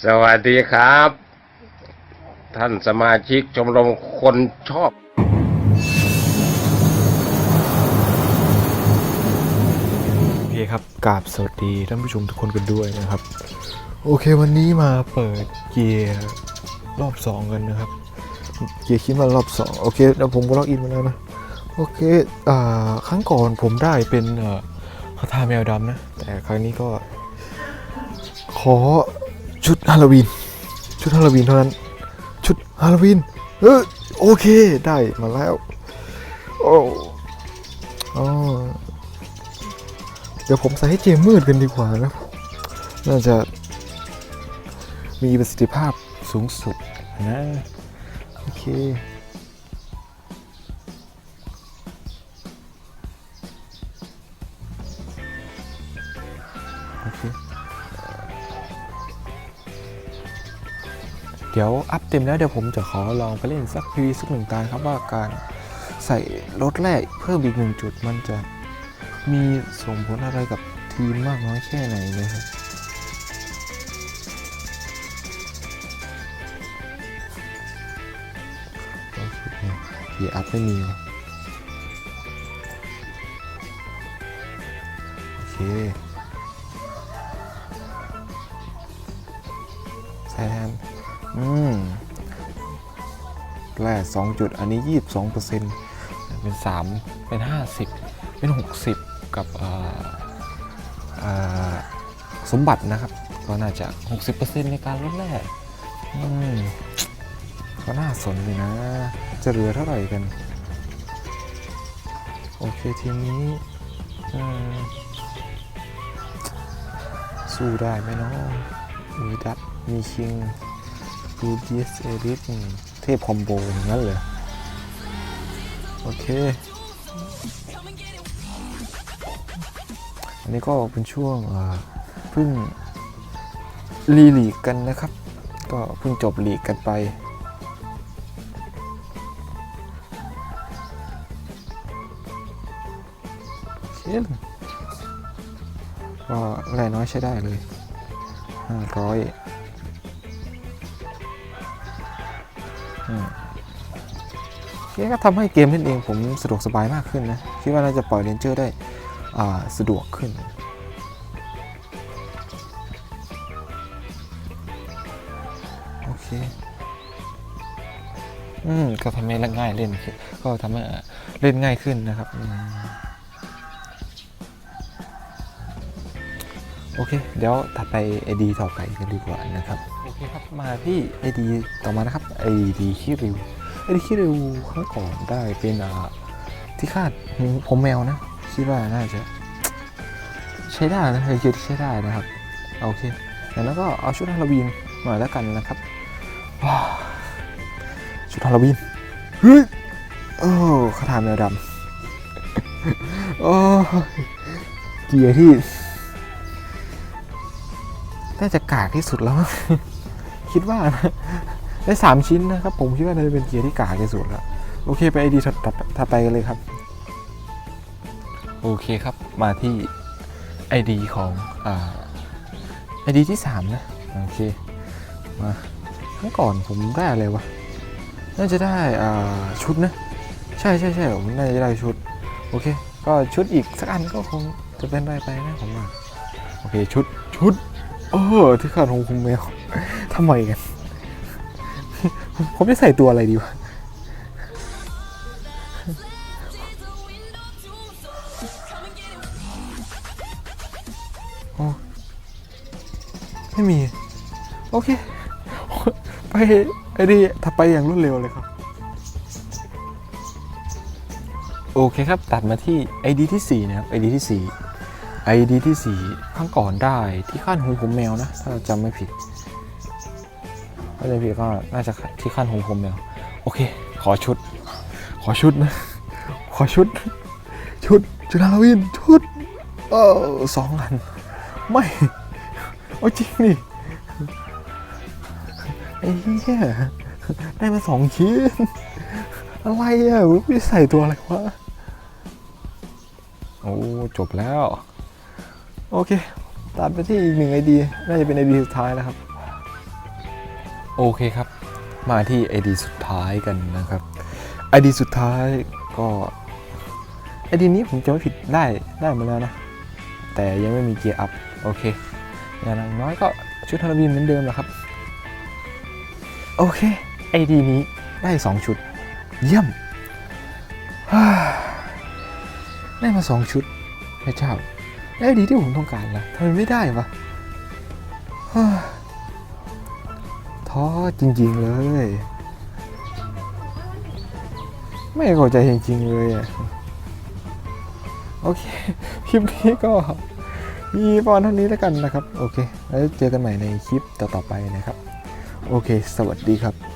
สวัสดีครับ ท่านสมาชิกชมรมคนชอบโอเคครับกราบสวัสดีท่านผู้ชมทุกคนกันด้วยนะครับ โอเควันนี้มาเปิดเกียร์รอบ2กันนะครับ เกียร์คิดว่ารอบ2โอเคเดี๋ยวผมก็ล็อกอินมาแล้วนะโอเคอ่าครั้งก่อนผมได้เป็นอ่อคาถาแมวดำนะ แต่ครั้งนี้ก็ขอ ชุดฮาโลวีน ชุดฮาโลวีนเท่านั้น ชุดฮาโลวีน เออโอเคได้มาแล้ว โอ้อ๋อเดี๋ยวผมใส่ให้เจมมืดกันดีกว่านะ น่าจะ มีประสิทธิภาพสูงสุดนะ โอเคโอเค เดี๋ยวอัพเต็มแล้วเดี๋ยวผมจะขอลองไปเล่นสักพีสักหนึ่งตาครับว่าการใส่รถแรกเพิ่มอีกหนึ่งจุดมันจะมีส่งผลอะไรกับทีมมากน้อยแค่ไหนนะครับเฮียอัพไม่มีโอเคแซน อืมแร่สองจุด อันนี้ยี่สิบสองเปอร์เซ็นต์เป็นสามเป็นห้าสิบเป็นหกสิบกับสมบัตินะครับ ก็น่าจะ60%ในการลดแร่อืมก็น่าสนเลยนะ จะเหลือเท่าไหร่กัน โอเคทีนี้สู้ได้ไหมเนาะมีดัตมีคิง ดูดีสเอริสเทพคอมโบอย่างนั้นเลยโอเค อันนี้ก็เป็นช่วงเพิ่งรีลีกกันนะครับ ก็เพิ่งจบลีกกันไปโอเคก็แร่น้อยใช้ได้เลย 500 อืมก็ทำให้เกมเล่นเองผมสะดวกสบายมากขึ้นนะ คิดว่าน่าจะปล่อยเรนเจอร์ได้สะดวกขึ้น โอเค อืม ก็ทำให้เล่นง่ายเล่นขึ้นก็ทำให้เล่นง่ายขึ้นนะครับ อืมโอเค เดี๋ยวถัดไป AD ต่อไปกันดีกว่านะครับ โอเคครับ มาที่ AD ต่อมานะครับ AD คิริว AD คิริวครั้งก่อนได้เป็นอ่าที่คาดหูผมแมวนะ คิดว่าน่าจะใช้ได้นะเป็นคิวที่ใช้ได้นะครับ โอเค แล้วก็เอาชุดฮาโลวีนหน่อยแล้วกันนะครับว้าวชุดฮาโลวีน เฮ้ย โอ้คาถาแมวดำโอ้ยเกียร์ที่ น่าจะกากที่สุดแล้วมั้งคิดว่านะได้สามชิ้นนะครับ ผมคิดว่าน่าจะเป็นเกียร์ที่กากที่สุดแล้ว โอเคไปไอดีถัดถัดไปกันเลยครับ โอเคครับมาที่ ID ของอ่า ID ที่ 3 นะ โอเค มาครั้งก่อนผมได้อะไรวะ น่าจะได้อ่าชุดนะ ใช่ใช่ใช่ผมน่าจะได้ชุด โอเค ก็ชุดอีกสักอันก็คงจะเป็นไรไปนะผมว่า โอเค ชุดชุด เออที่ขาดของคุณแมวทำไมกันผมจะใส่ตัวอะไรดีวะโอ้ไม่มี โอเค ไปไอ้ดีถัดไปอย่างรวดเร็วเลยครับ โอเคครับ ตัดมาที่ ID ที่ 4 นะครับ ID ที่ 4 ID ที่ 4 ข้างก่อนได้ที่ขั้นหูผมแมวนะ ถ้าจำไม่ผิดถ้าจำผิดก็น่าจะที่ขั้นหูผมแมว โอเค ขอชุด ขอชุดนะ ขอชุด ชุด ชุดฮาโลวีนชุด เออสองอัน ไม่เอาจริงดิไอ้เหี้ยได้มาสองชิ้น อะไรอะไม่ใส่ตัวอะไรวะ โอ้ จบแล้ว โอเคตัดไปที่อีกหนึ่งไอดีน่าจะเป็นไอดีสุดท้ายนะครับ โอเคครับ มาที่ ID สุดท้ายกันนะครับ ID สุดท้ายก็ ID นี้ผมจะไม่ผิดได้ได้มาแล้วนะ แต่ยังไม่มีเกียร์อัพโอเคอย่างน้อยก็ชุดฮาโลวีนเหมือนเดิมแหละครับ โอเค ID นี้ได้ 2 ชุด เยี่ยมได้มา 2 ชุดพระเจ้า ได้ดีที่ผมต้องการนะทำไมไม่ได้วะท้อจริง ๆ เลย ไม่เข้าใจจริง ๆ เลยอะโอเค คลิปนี้ก็มีประมาณเท่านี้แล้วกันนะครับ โอเค แล้วเจอกันใหม่ในคลิปต่อ ๆ ไปนะครับ โอเค สวัสดีครับ